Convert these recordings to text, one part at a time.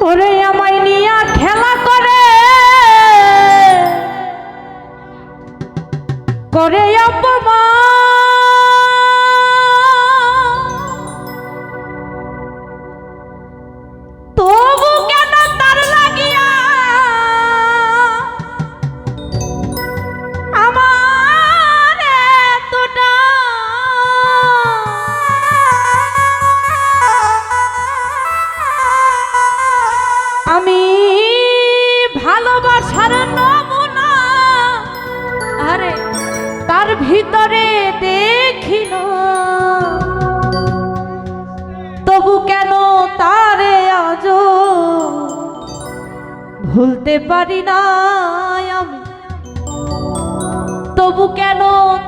por el ভিতরে দেখি না তবু কেন তারে আজ ভুলতে পারি না আমি? তবু কেন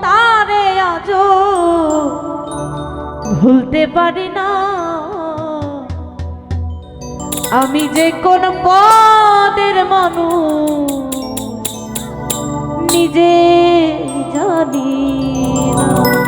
তারে আজ ভুলতে পারি না? আমি যে কোন পদের মানুষ, নিজে মদিনা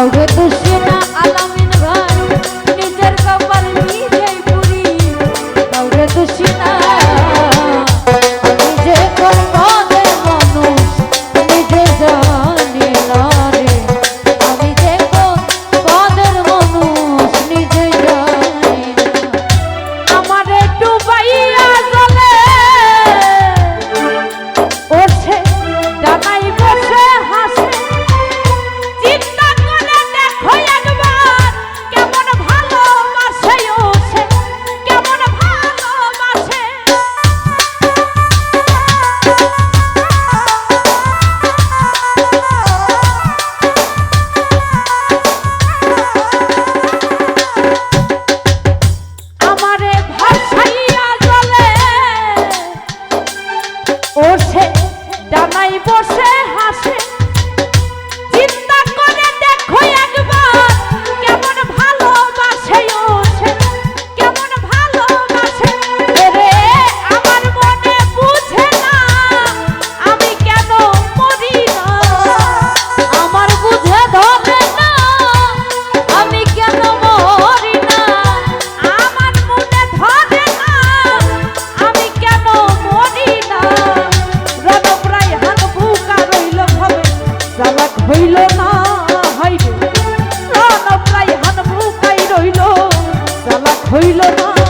জগত pode. হইল না হাইরে প্রাণ প্রায় হান মুখাই রইল চালাক হইল না।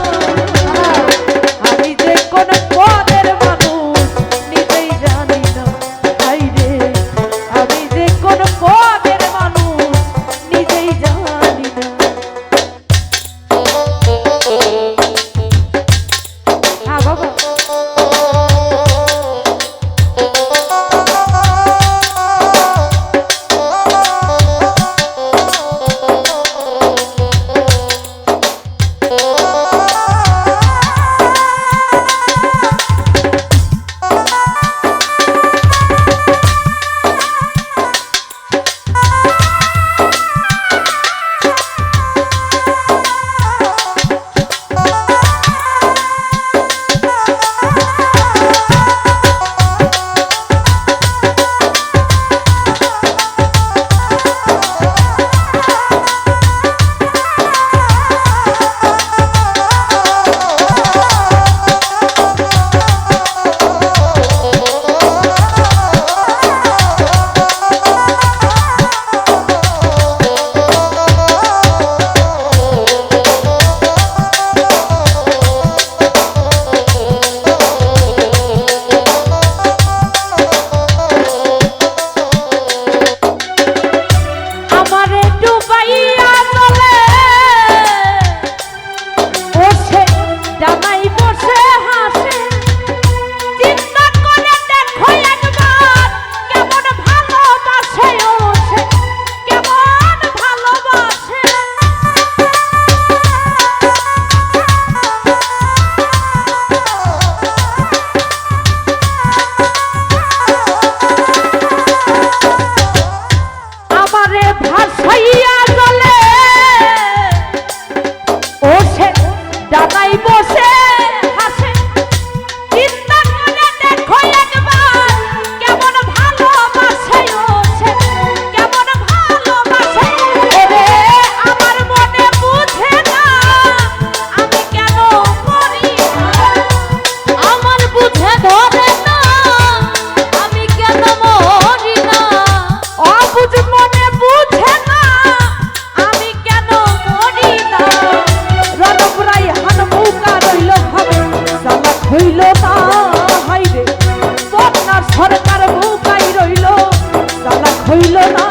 ডানাই হইল না।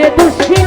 ঘুরি নিজের